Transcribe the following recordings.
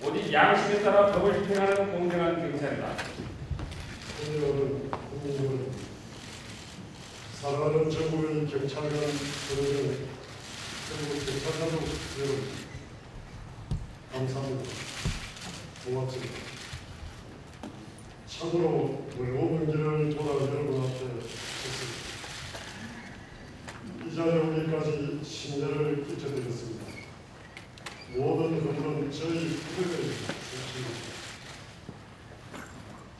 법에 따라 법을 집행하는 공정한 경찰이다. 국민은 국민을 사랑하는 전국의 경찰관 여러분 그리고 경찰 가족 여러분 감사합니다. 고맙습니다. 참으로 길을 돌아 여러분 앞에 섰습니다. 이 자리에 오기까지 심려를 끼쳐드렸습니다. 모든 것은 저희 후배의 것입니다.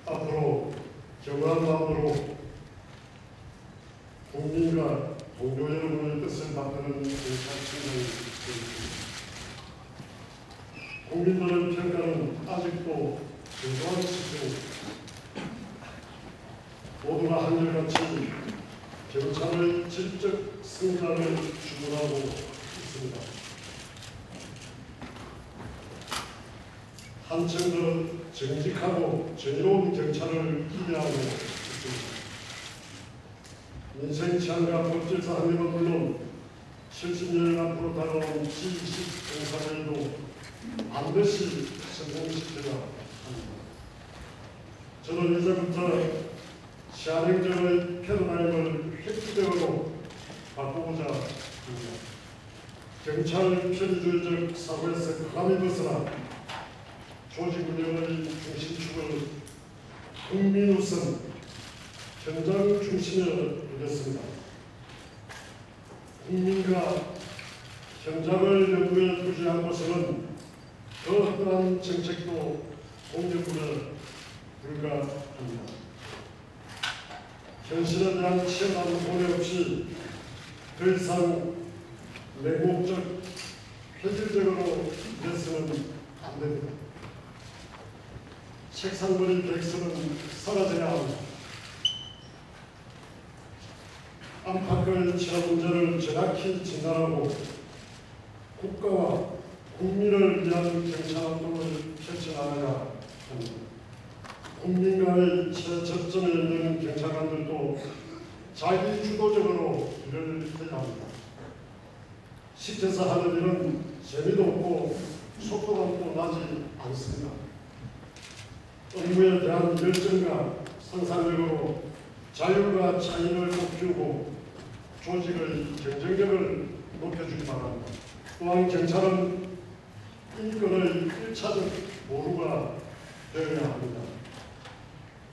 앞으로 경한 마음으로 국민과 동료 여러분의 뜻을 경찰청장이 되겠습니다. 국민들의 평가는 아직도 저조한 수준입니다. 모두가 한결같이 경찰의 질적 성장을 주문하고 있습니다. 한층 더 정직하고 정의로운 경찰을 기대하고 있습니다. 민생 치안과 법질서 한림은 물론 70년 앞으로 다가온 G20 공사회의도 반드시 성공시켜야 합니다. 저는 이제부터 시한행정의 패러다임을 획기적으로 바꾸고자 합니다. 경찰 편의주의적 사고에서 감히 벗어나 조직 운영의 중심축을 국민 우선 현장 중심에 두겠습니다. 국민과 현장을 연구에 두지 않고서는 그 어떠한 정책도 공격에 불과합니다. 현실에 대한 치열한 고려 없이 더 이상 맹목적 획일적으로 일해서는 안 됩니다. 책상머리 백서는 사라져야 합니다. 안팎의 치안 문제를 정확히 진단하고 국가와 국민을 위한 경찰 활동을 펼쳐나가야 합니다. 국민과의 최접점에 있는 경찰관들도 자기 주도적으로 일을 해야 합니다. 시켜서 하는 일은 재미도 없고 속도감도 나지 않습니다. 업무에 대한 열정과 상상력으로 자율과 차이를 높이고 조직의 경쟁력을 높여주기 바랍니다. 또한 경찰은 인권의 1차적 보루가 되어야 합니다.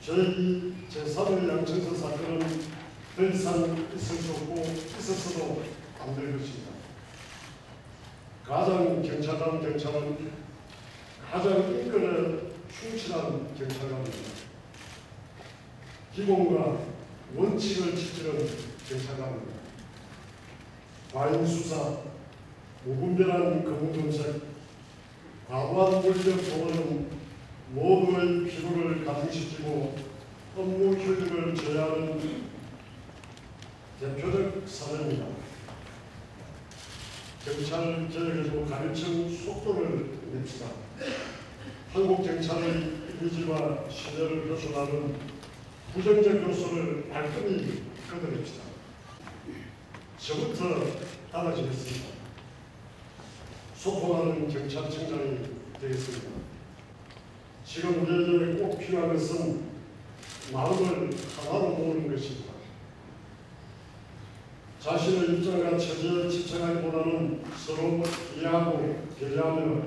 제2, 제3의 양천서 사건은 더 이상 있을 수 없고 있었어도 안 될 것입니다. 가장 경찰관 경찰은 가장 인권에 충실한 경찰관입니다. 기본과 원칙을 지키는 경찰관입니다. 과잉 수사, 무분별한 검검색, 과도한 권력 동원은 모두의 피로를 가중시키고 업무 효율을 저해하는 대표적 사례입니다. 경찰 개혁에도 가르침 속도를 냅시다. 한국 경찰의 이미지와 신뢰를 훼손하는 부정적 요소를 발끈히 끊어냅시다. 저부터 달라지겠습니다. 소통하는 경찰청장이 되겠습니다. 지금 우리에게 꼭 필요한 것은 마음을 하나로 모으는 것입니다. 자신의 입장과 처지에 집착하기보다는 서로 이해하고 배려하며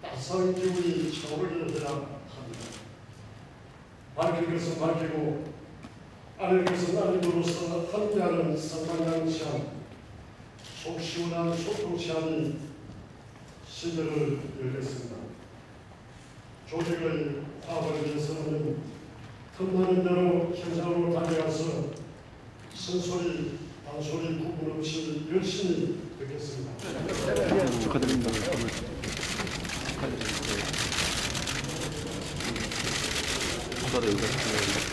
따스한 기운이 차오르게 해야 합니다. 밝힐 것은 밝히고 아닐 것은 아님으로써 하는 성방장 시한, 속 시원한 소통 시한이 시대를 열겠습니다. 조직의 화합을 위해서는 틈나는 대로 현장으로 달려가서 쓴소리, 단소리 구분 없이 열심히 듣겠습니다. 축하드립니다. 축하드립니다.